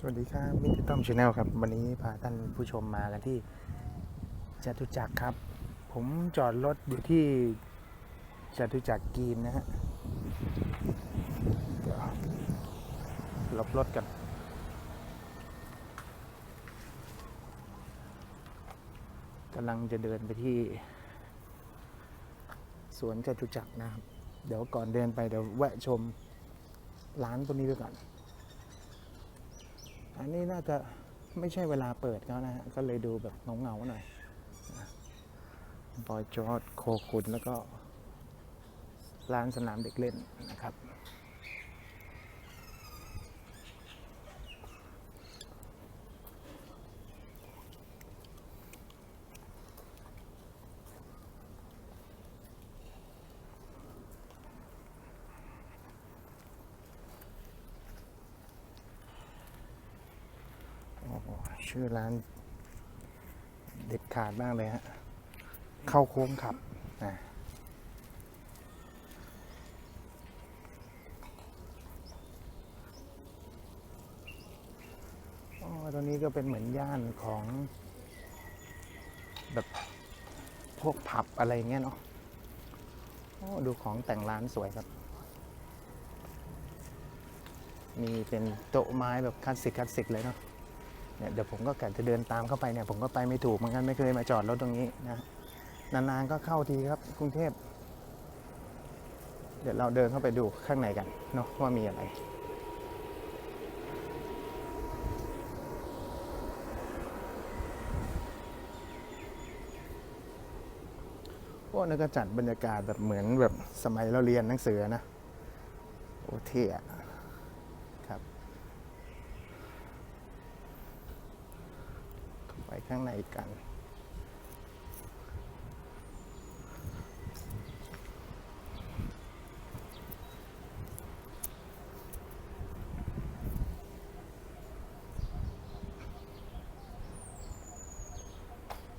สวัสดีครับมิตรต้อมชาแนลครับ วันนี้พาท่านผู้ชมมากันที่จตุจักรครับ ผมจอดรถอยู่ที่จตุจักรกีนนะฮะเดี๋ยวหลบรถกันกำลังจะเดินไปที่ สวนจตุจักรนะครับ เดี๋ยวก่อนเดินไปเดี๋ยวแวะชมร้านตัวนี้ด้วยก่อน อันนี้น่าจะไม่ใช่เวลาเปิดเขานะฮะ ก็เลยดูแบบเงาๆหน่อยบอยจอร์ดโคคุนแล้วก็ร้านสนามเด็กเล่นนะครับ ชื่อร้าน เด็ดขาดมากเลยฮะเข้าโค้งขับนะอ๋อตรงนี้ก็เป็นเหมือนย่านของ แบบพวกผับอะไรเงี้ยเนาะโอ้ดูของแต่งร้านสวยครับ มีเป็นโต๊ะไม้แบบคลาสสิกคลาสสิกเลยเนาะ เนี่ยเดี๋ยวผมก็กะจะเดินตามเข้าไปเนี่ยผมก็ไปไม่ถูกเหมือนกันไม่เคยมาจอดรถตรงนี้นะนานๆก็เข้าทีครับกรุงเทพ เดี๋ยวเราเดินเข้าไปดูข้างในกันเนาะว่ามีอะไรพวกนั้นก็จัดบรรยากาศแบบเหมือนแบบสมัยเราเรียนหนังสือนะ โอเท่อะครับ ไป ข้างในกัน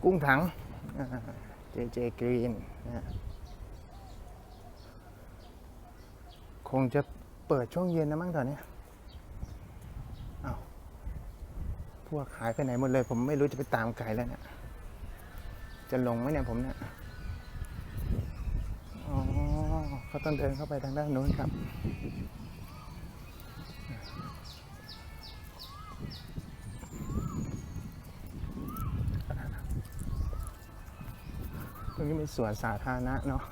กุ้งถังเจเจกรีนะคงจะเปิดช่วงเย็นนะมั้งตอนนี้ยอ้าว พวกหายไปไหนหมดเลย ผมไม่รู้จะไปตามไกลแล้วเนี่ยจะลงไหมเนี่ยผมเนี่ยอ๋อเขาต้องเดินเข้าไปทางด้านนู้นครับตรงนี้เป็นสวนสาธารณะเนาะ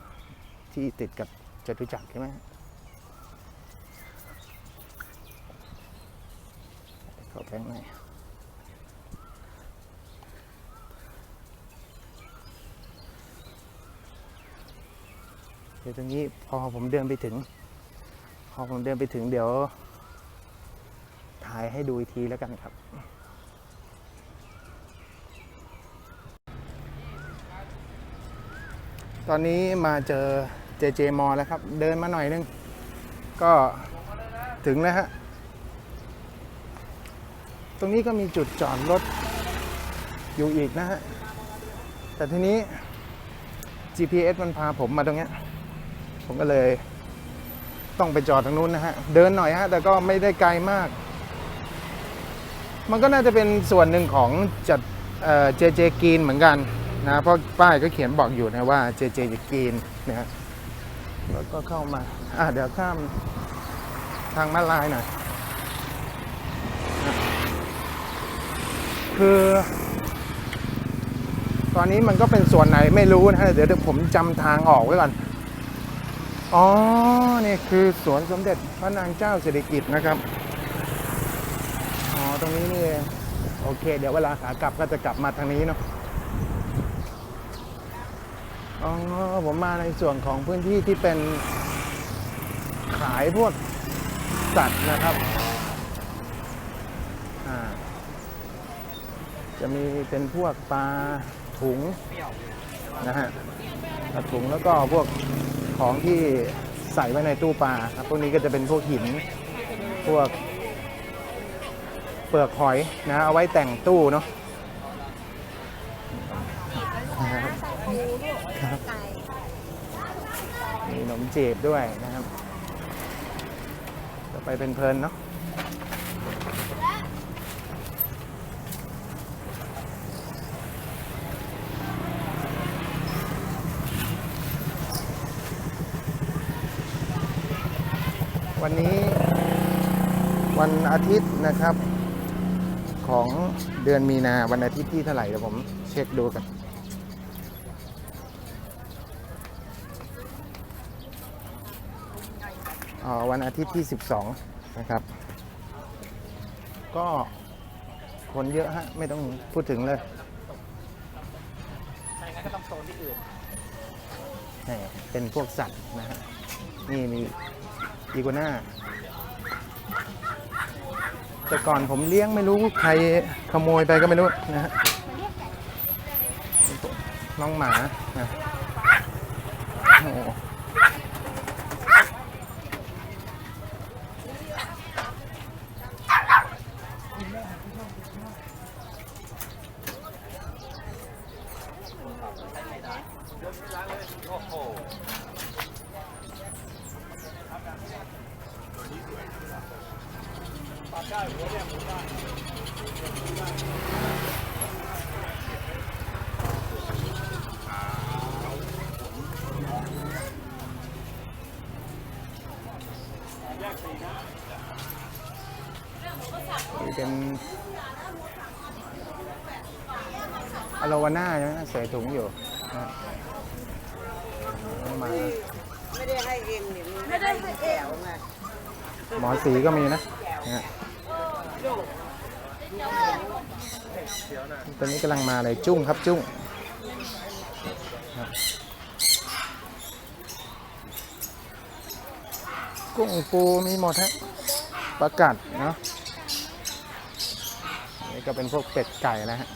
ที่ติดกับจตุจักรใช่ไหมเข้าไปข้างใน ดี๋ยวตรงนี้พอผมเดินไปถึง พอผมเดินไปถึงเดี๋ยว ถ่ายให้ดูอีกทีแล้วกันครับ ตอนนี้มาเจอเจเจมอแล้วครับ เดินมาหน่อยนึง ก็ถึงแล้วฮะ ตรงนี้ก็มีจุดจอดรถอยู่อีกนะฮะ แต่ทีนี้ GPS มันพาผมมาตรงเนี้ย ผมก็เลย ต้องไปจอดทางนู้นนะฮะ เดินหน่อยฮะ แต่ก็ไม่ได้ไกลมาก มันก็น่าจะเป็นส่วนหนึ่งของจัดเจเจกีนเหมือนกันนะเพราะป้ายก็เขียนบอกอยู่นะว่าเจเจกีนนะฮะแล้วก็เข้ามา อะเดี๋ยวข้ามทางมาลายหน่อยคือ ตอนนี้มันก็เป็นส่วนไหนไม่รู้นะฮะเดี๋ยวเดี๋ยวผมจำทางออกไว้ก่อน อ๋อ นี่คือสวนสมเด็จพระนางเจ้าสิริกิติ์นะครับ อ๋อ ตรงนี้นี่เองโอเค เดี๋ยวเวลาขากลับก็จะกลับมาทางนี้เนาะ อ๋อ ผมมาในส่วนของพื้นที่ที่เป็นขายพวกสัตว์นะครับ อ่า จะมีเป็นพวกปลาถุงนะฮะ ปลาถุงแล้วก็พวก ของที่ใส่ไว้ในตู้ปลาครับพวกนี้ก็จะเป็นพวกหิน พวก เปลือกหอยนะ เอาไว้แต่งตู้เนาะครับมีขนมจีบด้วยนะครับ จะไปเป็นเพลินเนาะ วันนี้วันอาทิตย์นะครับ ของเดือนมีนาวันอาทิตย์ที่เท่าไหร่เดี๋ยวผมเช็คดูกันอ่าวันอาทิตย์ที่ 12 นะครับ ก็คนเยอะฮะ ไม่ต้องพูดถึงเลยใช่งั้นก็ต้องโซนที่อื่นนี่เป็นพวกสัตว์นะฮะ นี่มี อีกัวน่าแต่ก่อนผมเลี้ยงไม่รู้ใครขโมยไปก็ไม่รู้นะฮะน้องหมานะโอ้ อโลวาน่าใช่ไหมใส่ถุงอยู่นะมาไม่ได้ให้เองเนี่ยไม่ได้ให้แก้วไงหมอสีก็มีนะนะตอนนี้กำลังมาเลยจุ้งครับจุ้งกุ้งปูมีหมดฮะประกัดเนาะนี่ก็เป็นพวกเป็ดไก่นะฮะ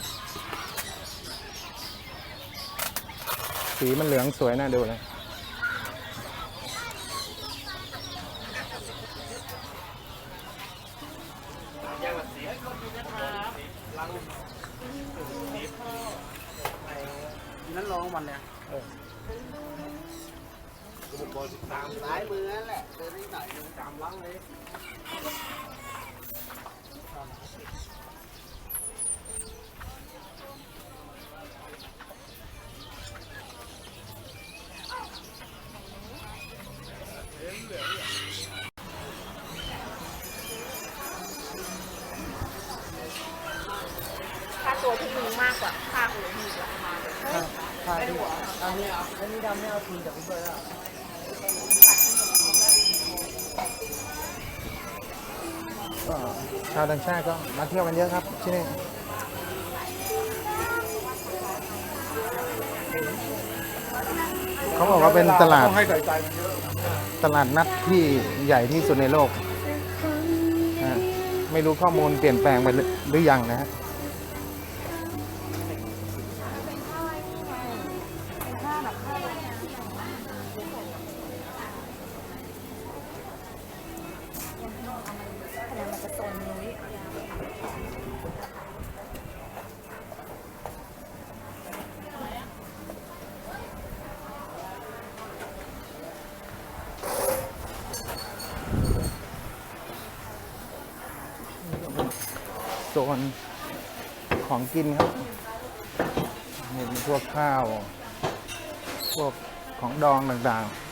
สีมันเหลืองสวยน่าดูเลยนั้นลองวันเลยสายมือนั่นแหละเดินนิดหน่อยเดินตามลังเลย ค่าตัวที่มึงมากกว่าค่าหัวมึงละมาเลย พาที่อันนี้เอาอันนี้ดำไม่เอาทุนจากคุณเพื่อนแล้ว ก็ชาวต่างชาติก็มาเที่ยวกันเยอะครับที่นี่เขาบอกว่าเป็นตลาด ให้ใส่ใจมันเยอะตลาดนัดที่ใหญ่ที่สุดในโลกนะไม่รู้ข้อมูลเปลี่ยนแปลงไปหรือหรือยังนะฮะ โซนของกินครับเห็นพวกข้าว พวกของดองต่างๆ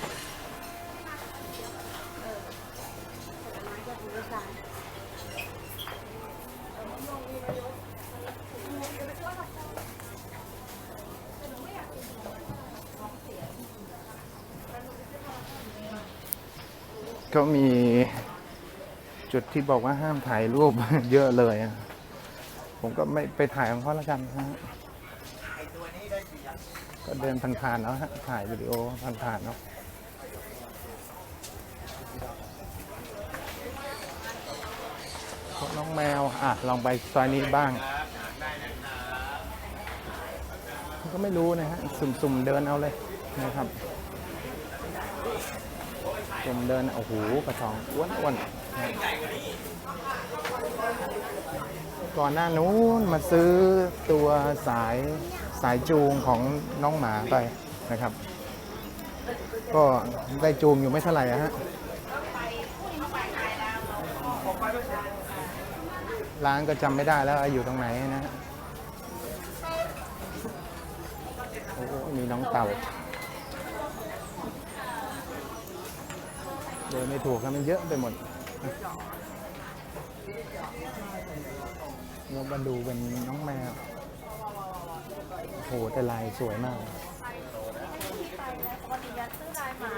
ก็มี จุดที่บอกว่าห้ามถ่ายรูป เยอะเลยอะผมก็ไม่ไปถ่ายของเขาแล้วกันนะฮะก็เดินผ่านๆแล้วฮะถ่ายวิดีโอผ่านๆเนาะน้องแมว อะ ลองไปซอยนี้บ้าง ก็ไม่รู้นะฮะ สุ่มๆเดินเอาเลยนะครับ สุ่มเดิน โอ้โห กระทองอ้วนๆนะ ก่อนหน้านู้นมาซื้อตัวสายสายจูงของน้องหมาไปนะครับ ก็ได้จูงอยู่ไม่เท่าไหร่ฮะร้านก็จำไม่ได้แล้วอยู่ตรงไหนนะฮะโอ้มีน้องเต่าเดินไม่ถูกครับมันเยอะไปหมด เรามาดูเป็นน้องแมวโหแต่ลายสวยมากปกติจะซื้อลายหมา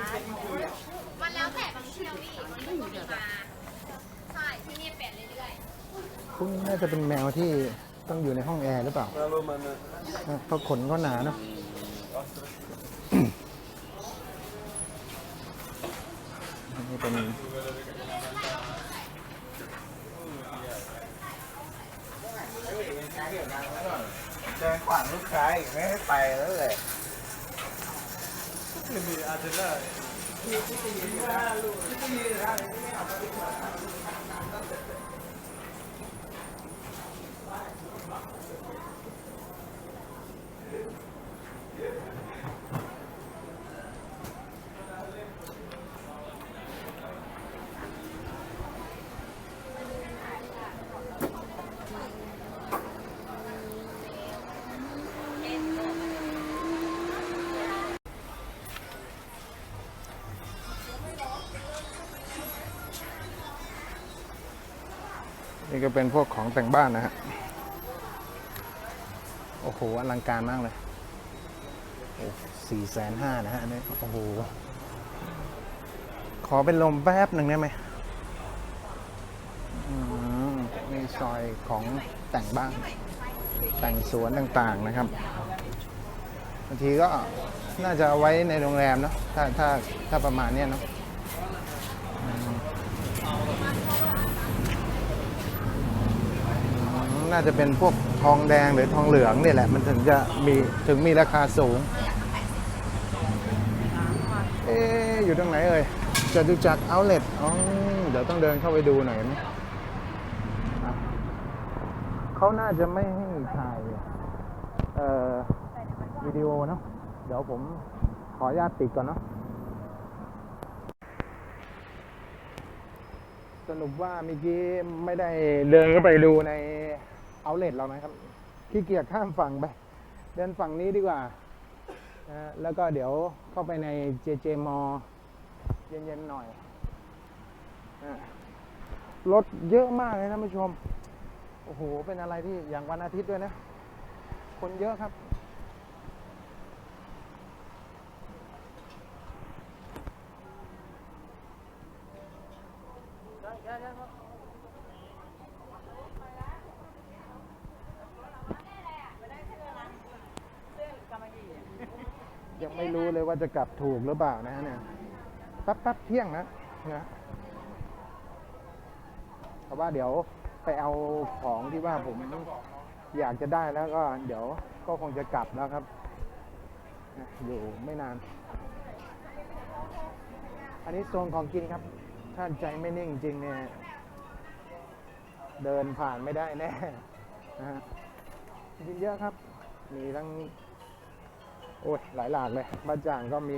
มันแล้วแต่บางเที่ยวนี่บางที่ก็มีมา ใช่ที่นี่เปลี่ยนเรื่อยพวกนี้น่าจะเป็นแมวที่ต้องอยู่ในห้องแอร์หรือเปล่าเพราะขนก็หนาเนอะนี่เป็น เดินขวางลูกค้าอีกไม่ให้ไปแล้วเลยนี่ก็ ก็เป็นพวกของแต่งบ้านนะฮะ โอ้โห อลังการมากเลยโอ้สี่แสนห้านะฮะนนี้โอ้โห ขอเป็นลมแป๊บหนึ่งได้ไหมอืมมีซอยของแต่งบ้าน แต่งสวนต่างๆนะครับบางทีก็น่าจะเอาไว้ในโรงแรมเนาะถ้าถ้าถ้าประมาณเนี้ยเนาะอืม น่าจะเป็นพวกทองแดงหรือทองเหลืองนี่แหละ มันถึงจะมีถึงมีราคาสูง เอ๊อยู่ตรงไหนเอ่ยจตุจักรเอาเลทอ๋อเดี๋ยวต้องเดินเข้าไปดูหน่อยไหมอะเขาน่าจะไม่ให้ถ่ายเอ่อวิดีโอเนาะเดี๋ยวผมขออนุญาตปิดก่อนเนาะสรุปว่าเมื่อกี้ไม่ได้เดินเข้าไปดูใน เอาเลทเรานะครับขี้เกียจข้ามฝั่งไปเดินฝั่งนี้ดีกว่านะแล้วก็เดี๋ยวเข้าไปใน JJ m เย็นๆหน่อยนะรถเยอะมากเลยท่านผู้ชม โอ้โห เป็นอะไรที่อย่างวันอาทิตย์ด้วยนะ คนเยอะครับ รู้เลยว่าจะกลับถูกหรือเปล่านะฮะเนี่ยแป๊บแป๊บเที่ยงนะนะเพราะว่าเดี๋ยวไปเอาของที่ว่าผมอยากจะได้แล้วก็ เดี๋ยวก็คงจะกลับแล้วครับ อยู่ไม่นาน อันนี้โซนของกินครับ ถ้าใจไม่นิ่งจริงเนี่ย เดินผ่านไม่ได้แน่นะฮะกินเยอะครับ มีทั้ง โอ้ยหลายหลากเลยบ้านจ่างก็มี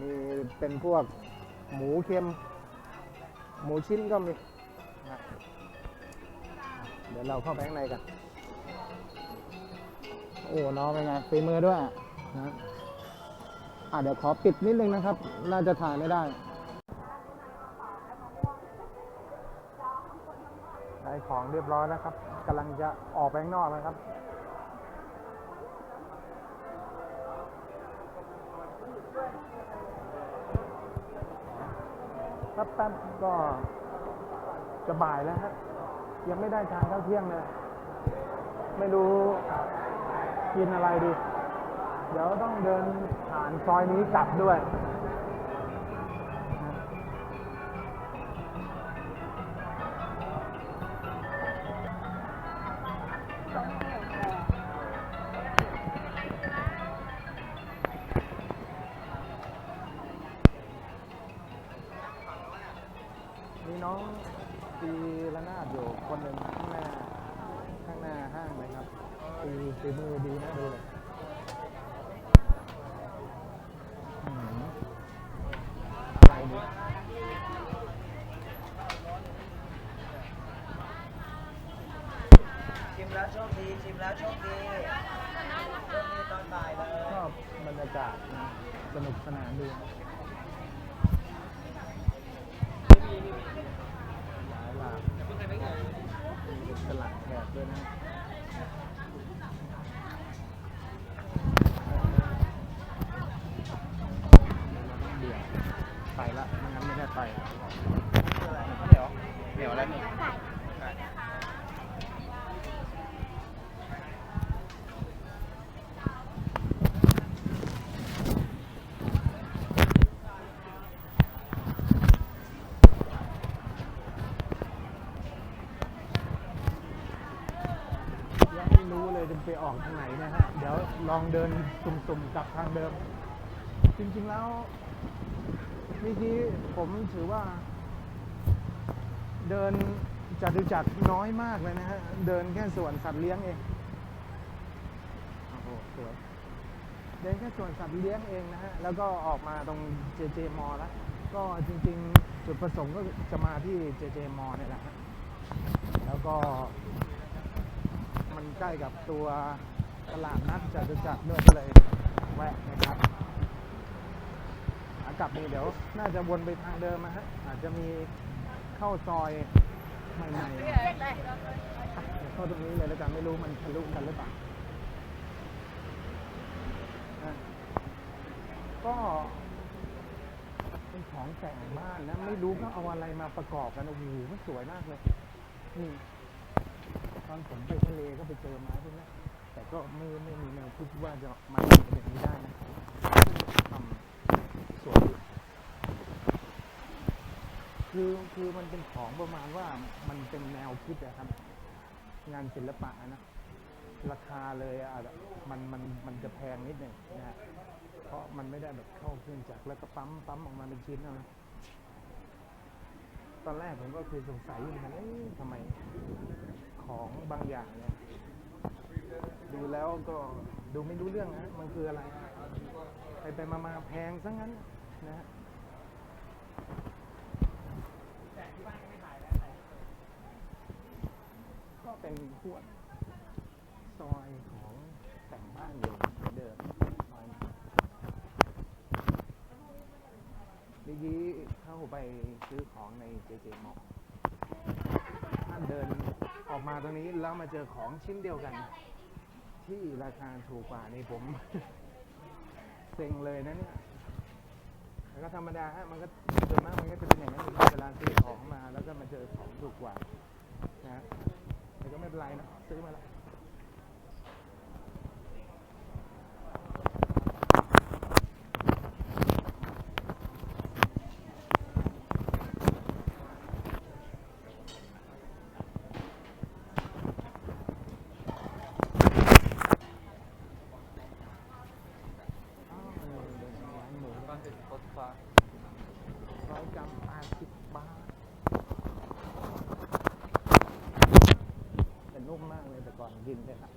มีเป็นพวกหมูเค็ม หมูชิ้นก็มีนะเดี๋ยวเราเข้าไปข้างในกัน โอ้น้องเป็นไงฝีมือด้วยนะอะเดี๋ยวขอปิดนิดนึงนะครับ น่าจะถ่ายไม่ได้ได้ของเรียบร้อยแล้วครับกำลังจะออกไปข้างนอกนะครับ แป๊บก็จะบ่ายแล้วฮะยังไม่ได้ทานข้าวเที่ยงเลย ไม่รู้กินอะไรดี เดี๋ยวต้องเดินผ่านซอยนี้กลับด้วย ตีตีมือดีนะดูเลยอื้อหืออะไรดี ชิมแล้วโชคดี ชิมแล้วโชคดีโชคดีตอนบ่ายเลย ชอบบรรยากาศนะสนุกสนานดี ยังไม่รู้เลยจะไป ออกทางไหนนะฮะ เดี๋ยวลองเดินตุ่มๆกลับทางเดิม จริงๆแล้วเมื่อกี้ผมถือว่า เดินจัตุจักรน้อยมากเลยนะฮะ เดินแค่สวนสัตว์เลี้ยงเองโอ้โหสวยเดินแค่สวนสัตว์เลี้ยงเองนะฮะ แล้วก็ออกมาตรง JJ มอแล้วก็จริง ๆ จุดประสงค์ก็จะมาที่ JJ มอเนี่ยแหละฮะแล้วก็ มันใกล้กับตัวตลาดนัดจตุจักรด้วยก็เลยแวะนะครับขากลับนี่เดี๋ยวน่าจะวนไปทางเดิมนะฮะอาจจะมีเข้าซอยใหม่ๆเดี๋ยวเข้าตรงนี้เลยแล้วกันไม่รู้มันทะลุกันหรือเปล่าก็เป็นของแต่งบ้านนะไม่รู้เขาเอาอะไรมาประกอบกันโอ้โหมันสวยมากเลยนี่ ตอนผมไปทะเลก็ไปเจอไม้พวกนี้แต่ก็ไม่ไม่มีแนวคิดว่าจะมาทำแบบนี้ได้นะทำสวยดีคือคือมันเป็นของประมาณว่ามันเป็นแนวคิดอะครับ งานศิลปะนะราคาเลยอะมันมันมันจะแพงนิดหนึ่งนะฮะเพราะมันไม่ได้แบบเข้าเครื่องจักรแล้วก็ปั๊มปั๊มออกมาเป็นชิ้นนะตอนแรกผมก็คือสงสัยอยู่เหมือนกันเอ๊ะทำไม ของบางอย่างเนี่ยดูแล้วก็ดูไม่รู้เรื่องนะมันคืออะไร ไปไปมามาแพงซะงั้นนะก็เป็นพวกซอยของแต่งบ้านอยู่เหมือนเดิมซอยนี้เมื่อกี้เข้าไปซื้อของในเจเจมอถ้าเดิน ออกมาตรงนี้แล้วมาเจอของชิ้นเดียวกัน ที่ราคาถูกกว่านี่ผม เซ็งเลยนะเนี่ยแล้วก็ธรรมดาฮะมันก็ส่วนมากมันก็จะเป็นอย่างนั้นอยู่แล้วเวลาซื้อของมา แล้วก็มาเจอของถูกกว่านะแต่ก็ไม่เป็นไรนะซื้อมาแล้วอ้าวเออเดินร้านหมูร้อยกรัมแปดสิบบาทแต่นุ่มมาก เลยแต่ก่อนกินเนี่ยครั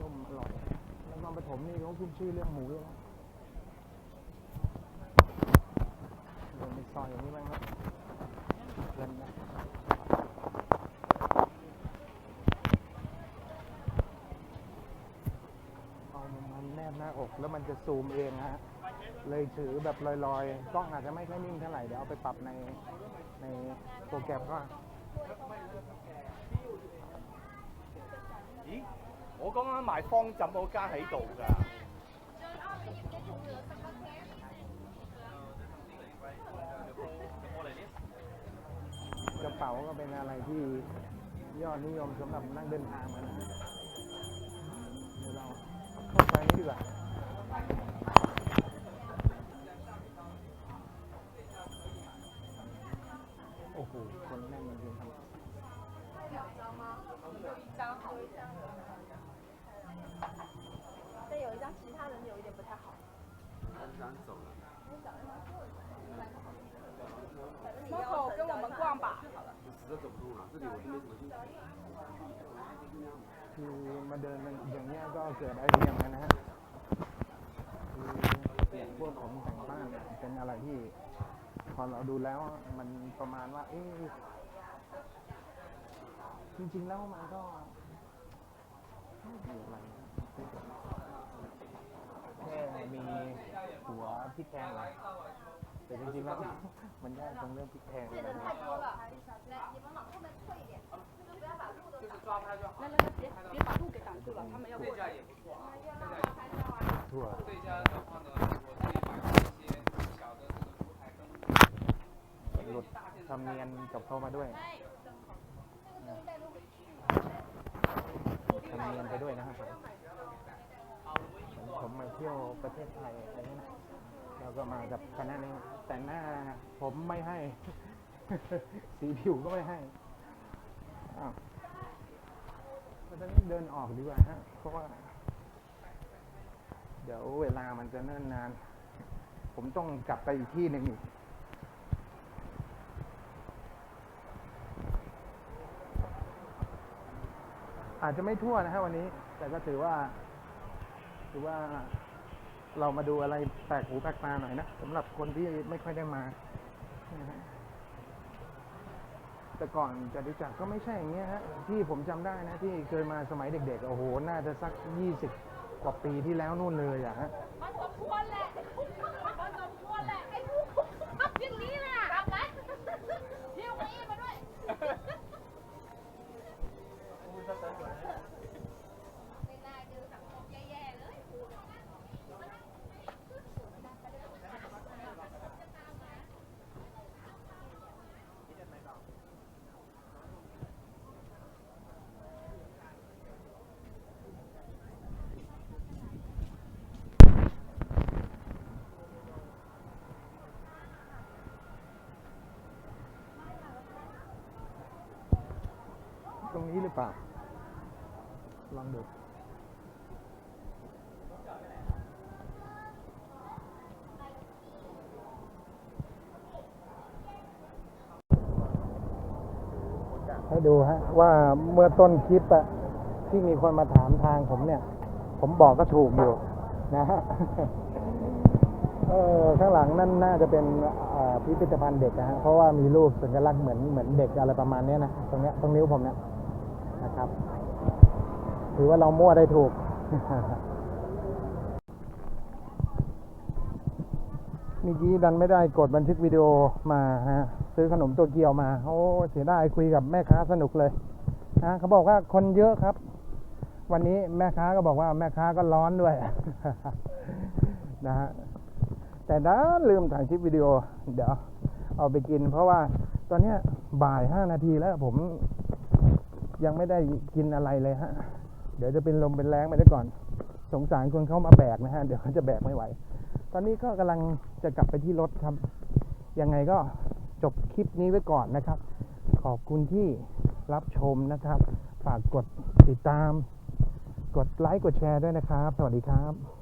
นุ่มอร่อยแล้วนครปฐมนี่เขาขึ้นชื่อเรื่องหมูด้วยนะเดินในซอยอย่างนี้บ้างครับเลินนะเอามันแนบหน้าอกแล้วมันจะซูมเองฮะเลยถือแบบลอยๆ กล้องอาจจะไม่ค่อยนิ่งเท่าไหร่ เดี๋ยวเอาไปปรับในในโปรแกรมก็ 咦？我刚啱买方枕嗰间喺度㗎。 กระเป๋าก็เป็นอะไรที่ยอดนิยมสำหรับนักเดินทางเหมือนกันเดี๋ยวเราเข้าไปนี่ดีกว่า Marco 跟我们逛吧。 คือมาเดินอย่างเงี้ยก็เกิดไอเดียเหมือนกันนะฮะคือพวกผมแต่งบ้านเนี่ยเป็นอะไรที่พอเราดูแล้วมันประมาณว่า เอ๊ะจริงๆแล้วมันก็ไม่มีอะไรนะแค่มี หัวพริกแพงเลยแต่จริงๆแล้ว มันยากตรงเรื่องพริกแพง 这 เลย 个 นะ 太多了，来，你们往后面退一点，就不要把路都挡。来来来，别别把路给挡住了，他们要过去。 ทั่ว 这家的话呢，我可以把一些小的这个舞台跟 หลุดถ ทำเนียนกับเขามาด้วยนะทำเนียนไปด้วยนะครับ ผมมาเที่ยวประเทศไทยอะไรเงี้ยนะแล้วก็มากับคณะนี้แต่หน้าผมไม่ให้ สีผิวก็ไม่ให้อ้าวตอนนี้เดินออกดีกว่าฮะเพราะว่า เดี๋ยวเวลามันจะเนิ่นนาน ผมต้องกลับไปอีกที่หนึ่งอีกอาจจะไม่ทั่วนะฮะวันนี้ แต่ก็ถือว่า ถือว่าเรามาดูอะไรแปลกหูแปลกตาหน่อยนะสำหรับคนที่ไม่ค่อยได้มาแต่ก่อนจตุจักรก็ไม่ใช่อย่างเงี้ยฮะที่ผมจำได้นะที่เคยมาสมัยเด็กๆโอ้โหน่าจะสักยี่สิบกว่าปีที่แล้วนู่นเลยอะฮะ มันสมควรแหละมันสมควรแหละไอ้ผู้คุมทำอย่างนี้แหละทำไหมเที่ยวไปมาด้วยไม่น่าเจอสังคมแย่ๆเลย ตรง นี้หรือเปล่า ลองดูให้ดูฮะว่าเมื่อต้นคลิปอะที่มีคนมาถามทางผมเนี่ย ผมบอกก็ถูกอยู่นะฮะเออข้างหลังนั่นน่าจะเป็นอ่าพิพิธภัณฑ์เด็กนะฮะเพราะว่ามีรูปสัญลักษณ์เหมือนเหมือนเด็กอะไรประมาณนี้นะตรงเนี้ยตรงนิ้วผมเนี่ย นะครับ ถือว่าเรามั่วได้ถูกเมื่อกี้ดันไม่ได้กดบันทึกวิดีโอมาฮะซื้อขนมตัวเกียวมา โอ้เสียดายคุยกับแม่ค้าสนุกเลยนะเขาบอกว่าคนเยอะครับ วันนี้แม่ค้าก็บอกว่าแม่ค้าก็ร้อนด้วย นะฮะแต่ด้านลืมถ่ายคลิปวิดีโอ เดี๋ยวเอาไปกิน เพราะว่าตอนนี้บ่ายห้านาทีแล้วผม ยังไม่ได้กินอะไรเลยฮะ เดี๋ยวจะเป็นลมเป็นแรงไปได้ก่อน สงสารคนเขามาแบกนะฮะ เดี๋ยวเขาจะแบกไม่ไหว ตอนนี้ก็กำลังจะกลับไปที่รถครับ ยังไงก็จบคลิปนี้ไว้ก่อนนะครับ ขอบคุณที่รับชมนะครับ ฝากกดติดตาม กดไลค์ กดแชร์ด้วยนะครับ สวัสดีครับ